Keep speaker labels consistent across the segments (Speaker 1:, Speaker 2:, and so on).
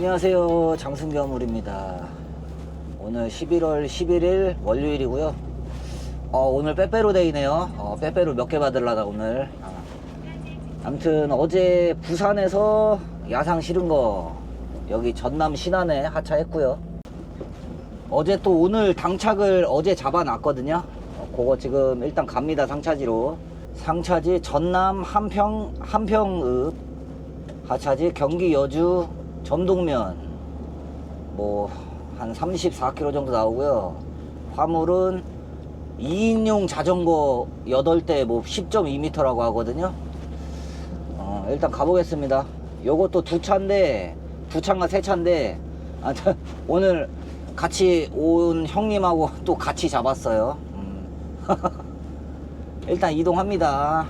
Speaker 1: 안녕하세요. 장승겸물입니다. 오늘 11월 11일 월요일이고요. 어, 오늘 빼빼로데이네요. 어, 빼빼로 몇 개 받으려다 오늘. 아. 아무튼 어제 부산에서 야상 실은 거 여기 전남 신안에 하차했고요. 어제 또 오늘 당착을 어제 잡아놨거든요. 어, 그거 지금 일단 갑니다 상차지로. 상차지 전남 한평 한평읍 하차지 경기 여주 점동면 뭐 한 34km 정도 나오고요. 화물은 2인용 자전거 8대 뭐 10.2m라고 하거든요. 어, 일단 가보겠습니다. 요것도 두 차인데 두 차인가 세 차인데 아, 저, 오늘 같이 온 형님하고 또 같이 잡았어요. 음. 일단 이동합니다.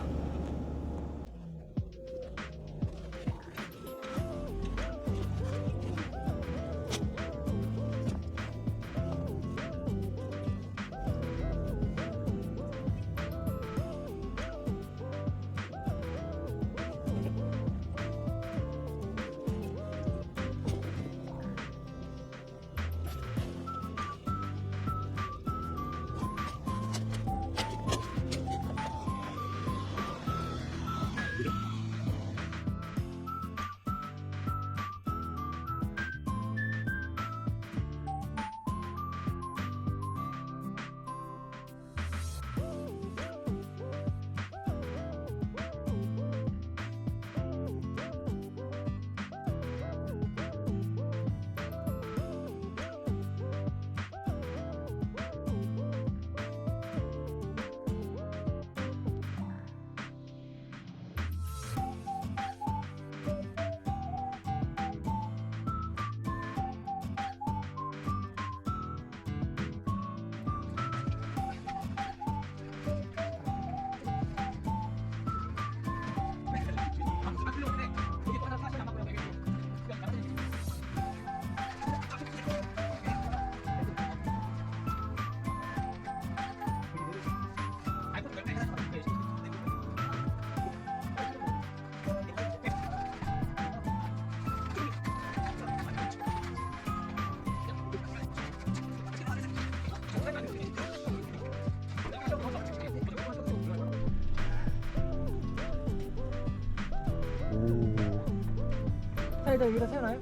Speaker 2: 사이다 여기다 세워놔요?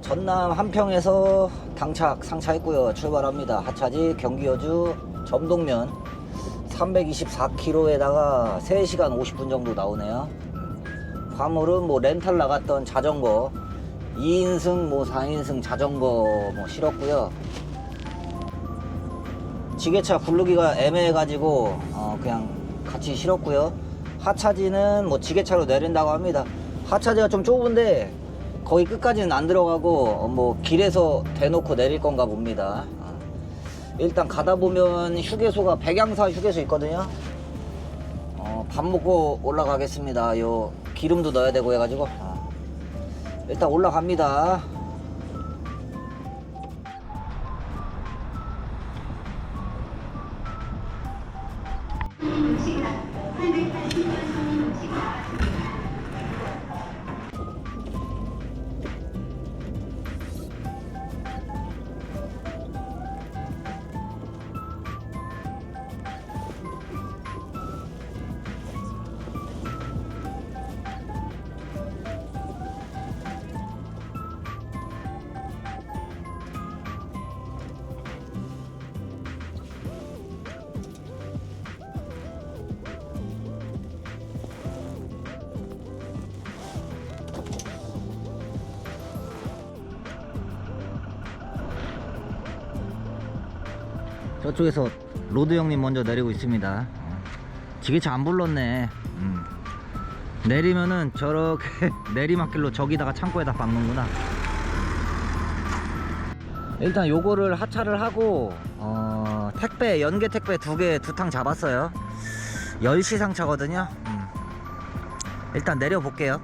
Speaker 1: 전남 한평에서 당착 상차했고요. 출발합니다. 하차지 경기 여주 점동면 324km에다가 3시간 50분 정도 나오네요. 화물은 뭐 렌탈 나갔던 자전거 2인승 뭐 4인승 자전거 뭐 실었고요. 지게차 굴르기가 애매해가지고 어 그냥 같이 실었고요. 하차지는 뭐 지게차로 내린다고 합니다. 하차지가 좀 좁은데 거의 끝까지는 안 들어가고 어, 뭐 길에서 대놓고 내릴 건가 봅니다. 어. 일단 가다 보면 휴게소가 백양사 휴게소 있거든요. 어, 밥 먹고 올라가겠습니다. 요 기름도 넣어야 되고 해가지고 어. 일단 올라갑니다. 저쪽에서 로드 형님 먼저 내리고 있습니다. 어. 지게차 안 불렀네. 음. 내리면은 저렇게 내리막길로 저기다가 창고에다 박는구나. 일단 요거를 하차를 하고 어, 택배 연계 택배 두 개 두 탕 잡았어요. 10시 상차거든요. 음. 일단 내려 볼게요.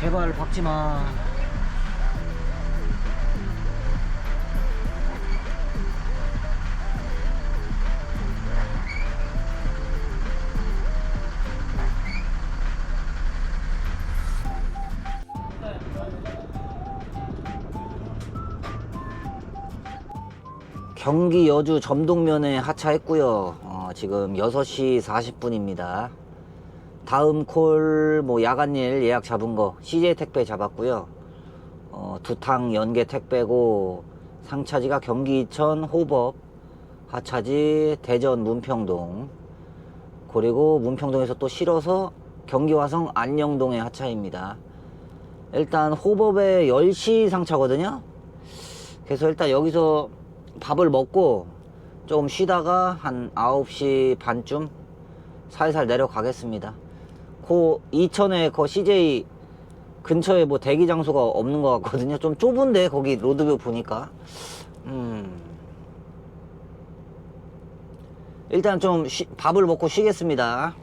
Speaker 1: 제발 박지 마. 경기 여주 점동면에 하차했고요. 어, 지금 6시 40분입니다. 다음 콜 뭐 야간일 예약 잡은 거 CJ 택배 잡았고요. 어, 두탕 연계 택배고 상차지가 경기 이천 호법 하차지 대전 문평동 그리고 문평동에서 또 실어서 경기 화성 안녕동의 하차입니다. 일단 호법에 10시 상차거든요. 그래서 일단 여기서 밥을 먹고 조금 쉬다가 한 9시 반쯤 살살 내려가겠습니다. 그 이천에 그 CJ 근처에 뭐 대기 장소가 없는 것 같거든요. 좀 좁은데 거기 로드뷰 보니까. 음. 일단 좀 쉬- 밥을 먹고 쉬겠습니다.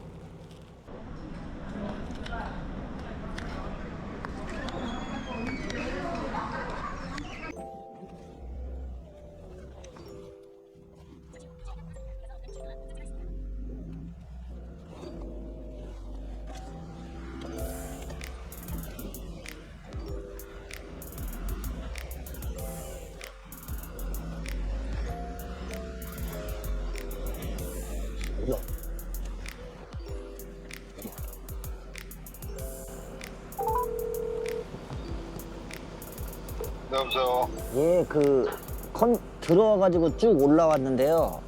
Speaker 3: 여보세요.
Speaker 1: 예, 그, 컨, 들어와가지고 쭉 올라왔는데요.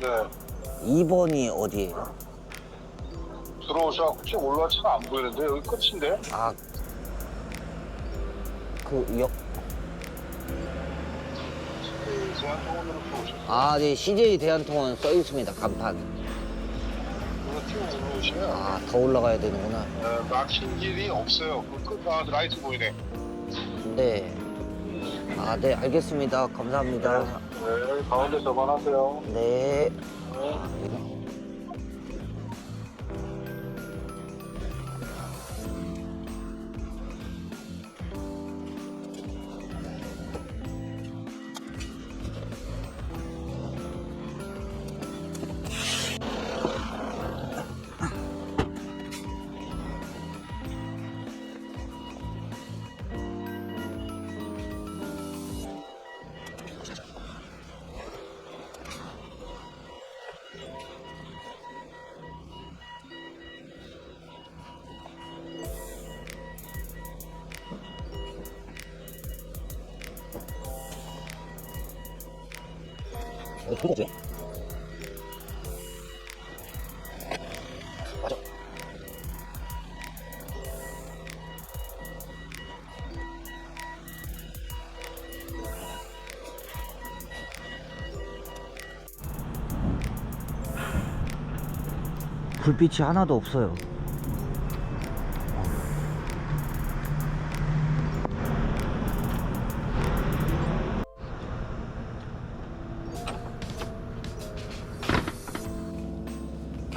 Speaker 3: 네.
Speaker 1: 2번이 어디예요?
Speaker 3: 들어오셔서 쭉 올라와 차가 안 보이는데 여기 끝인데?
Speaker 1: 아, 그, 역,
Speaker 3: 네, 들어오셨어요.
Speaker 1: 아, 네, CJ 대한통원 써 있습니다, 간판.
Speaker 3: 그거 쭉 올라오시면
Speaker 1: 아, 더 올라가야 되는구나.
Speaker 3: 어, 막힌 길이 없어요. 그 끝, 아, 라이트 보이네.
Speaker 1: 네. 아, 네, 알겠습니다. 감사합니다.
Speaker 3: 네, 가운데 접안하세요.
Speaker 1: 네.
Speaker 3: 네.
Speaker 1: 맞아. 불빛이 하나도 없어요.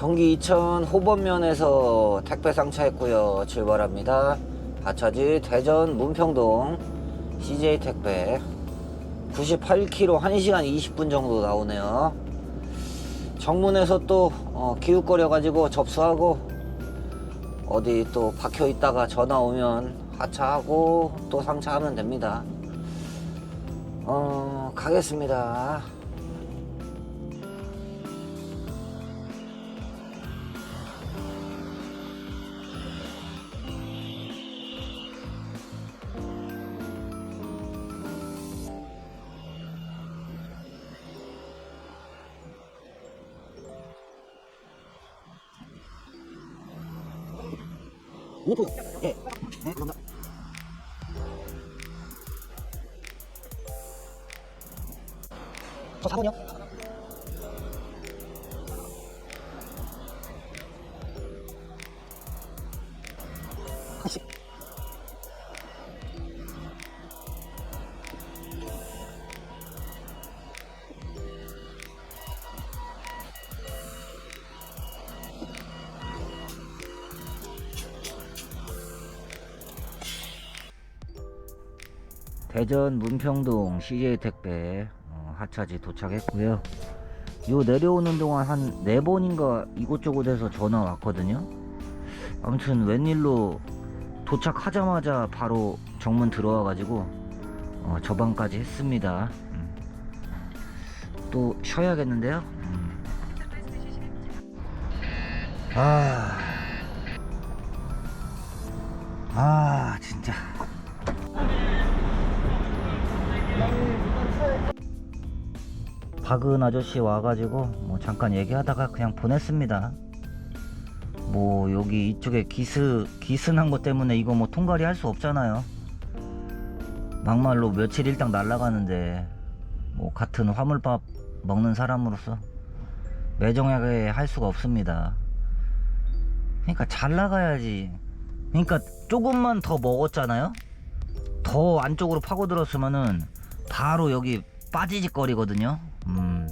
Speaker 1: 경기 이천 호범면에서 택배 상차했고요. 출발합니다. 하차지 대전 문평동 CJ 택배 98km 1시간 20분 정도 나오네요. 정문에서 또 어, 기웃거려 가지고 접수하고 어디 또 박혀 있다가 전화 오면 하차하고 또 상차하면 됩니다. 어, 가겠습니다. 대전 문평동 CJ 택배 어, 하차지 도착했고요. 요 내려오는 동안 한 네 번인가 이곳저곳에서 전화 왔거든요. 아무튼 웬일로 도착하자마자 바로 정문 들어와가지고 어, 저방까지 했습니다. 음. 또 쉬어야겠는데요. 음. 아, 아 진짜. 박은 아저씨 와가지고 뭐 잠깐 얘기하다가 그냥 보냈습니다. 뭐 여기 이쪽에 기스 기스난 것 때문에 이거 뭐 통과리 할수 없잖아요. 막말로 며칠 일당 날라가는데 뭐 같은 화물밥 먹는 사람으로서 매정하게 할 수가 없습니다. 그러니까 잘 나가야지. 그러니까 조금만 더 먹었잖아요. 더 안쪽으로 파고들었으면은 바로 여기 빠지직거리거든요. 음.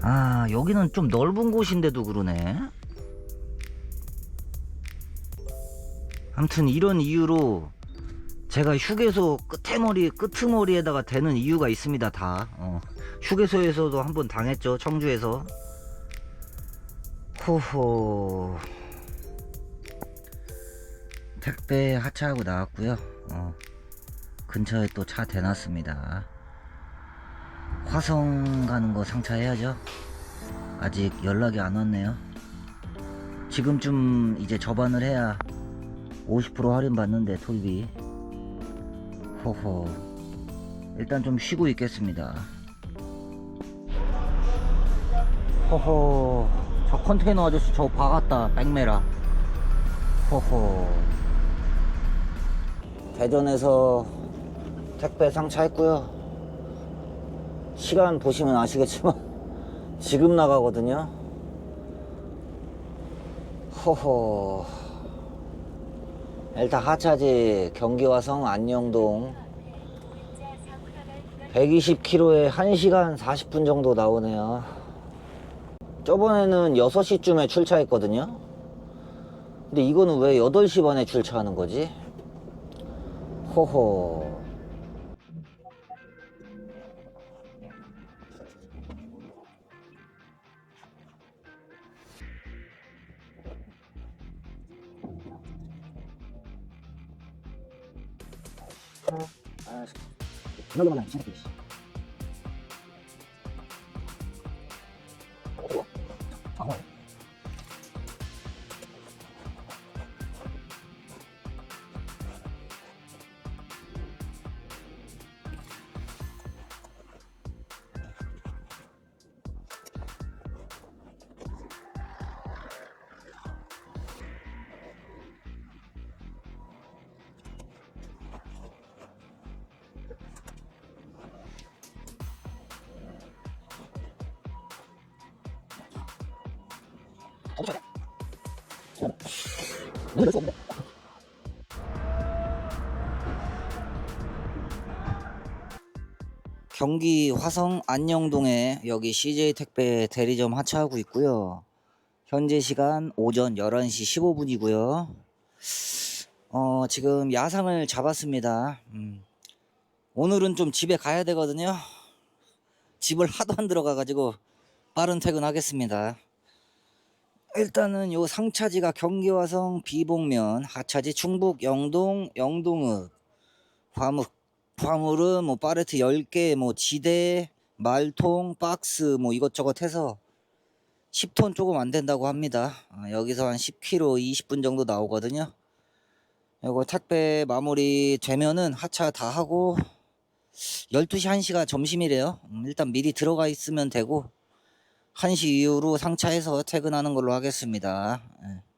Speaker 1: 아 여기는 좀 넓은 곳인데도 그러네. 아무튼 이런 이유로 제가 휴게소 끝에머리 끄트머리에다가 대는 이유가 있습니다 다 어. 휴게소에서도 한 번 당했죠 청주에서 호호 택배 하차하고 나왔고요 어. 근처에 또 차 대놨습니다. 화성 가는 거 상차해야죠. 아직 연락이 안 왔네요. 지금쯤 이제 접안을 해야 50% 할인 받는데 톨비 호호. 일단 좀 쉬고 있겠습니다. 호호. 저 컨테이너 아저씨 저 박았다 백메라. 호호. 대전에서 택배 상차했고요. 시간 보시면 아시겠지만 지금 나가거든요. 호호. 일단 하차지 경기화성 안녕동. 120km에 1시간 40분 정도 나오네요. 저번에는 6시쯤에 출차했거든요. 근데 이거는 왜 8시 반에 출차하는 거지? 호호 あ、しかし。喉がない、しゃべ。 경기 화성 안녕동에 여기 CJ 택배 대리점 하차하고 있고요. 현재 시간 오전 11시 15분이고요. 어, 지금 야상을 잡았습니다. 음. 오늘은 좀 집에 가야 되거든요. 집을 하도 안 들어가가지고 빠른 퇴근하겠습니다. 일단은 요 상차지가 경기화성 비봉면, 하차지 충북 영동 영동읍, 화물 화물은 뭐 파레트 10개, 뭐 지대, 말통, 박스 뭐 이것저것 해서 10톤 조금 안 된다고 합니다. 아, 여기서 한 10km 20분 정도 나오거든요. 이거 택배 마무리 되면은 하차 다 하고 12시 1시가 점심이래요. 음, 일단 미리 들어가 있으면 되고 1시 이후로 상차해서 퇴근하는 걸로 하겠습니다. 예.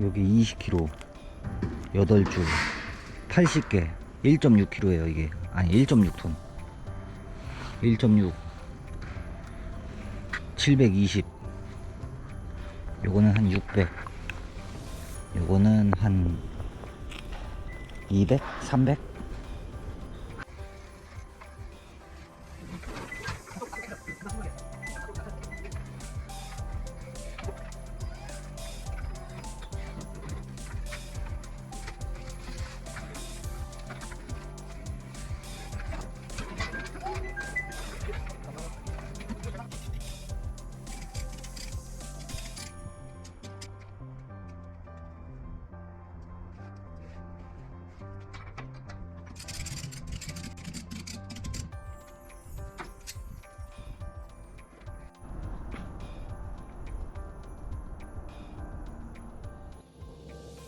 Speaker 1: 여기 20kg 8줄 80개 1.6kg예요 이게 아니 1.6톤 1.6 720 요거는 한 600 요거는 한 200? 300?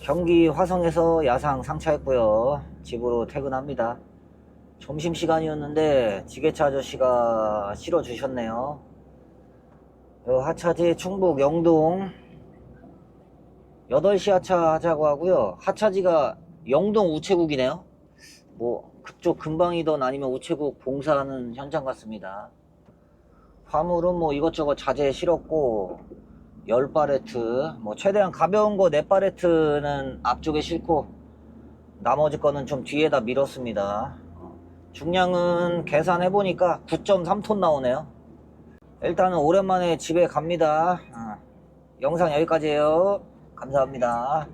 Speaker 1: 경기 화성에서 야상 상차했고요. 집으로 퇴근합니다. 점심시간이었는데 지게차 아저씨가 실어주셨네요. 요 하차지 충북 영동 8시 하차 하자고 하고요. 하차지가 영동 우체국이네요. 뭐 그쪽 근방이던 아니면 우체국 봉사하는 현장 같습니다. 화물은 뭐 이것저것 자재 실었고 10바레트 뭐 최대한 가벼운 거 4바레트는 앞쪽에 싣고 나머지 거는 좀 뒤에다 밀었습니다. 중량은 계산해 보니까 9.3톤 나오네요. 일단은 오랜만에 집에 갑니다. 어, 영상 여기까지예요. 감사합니다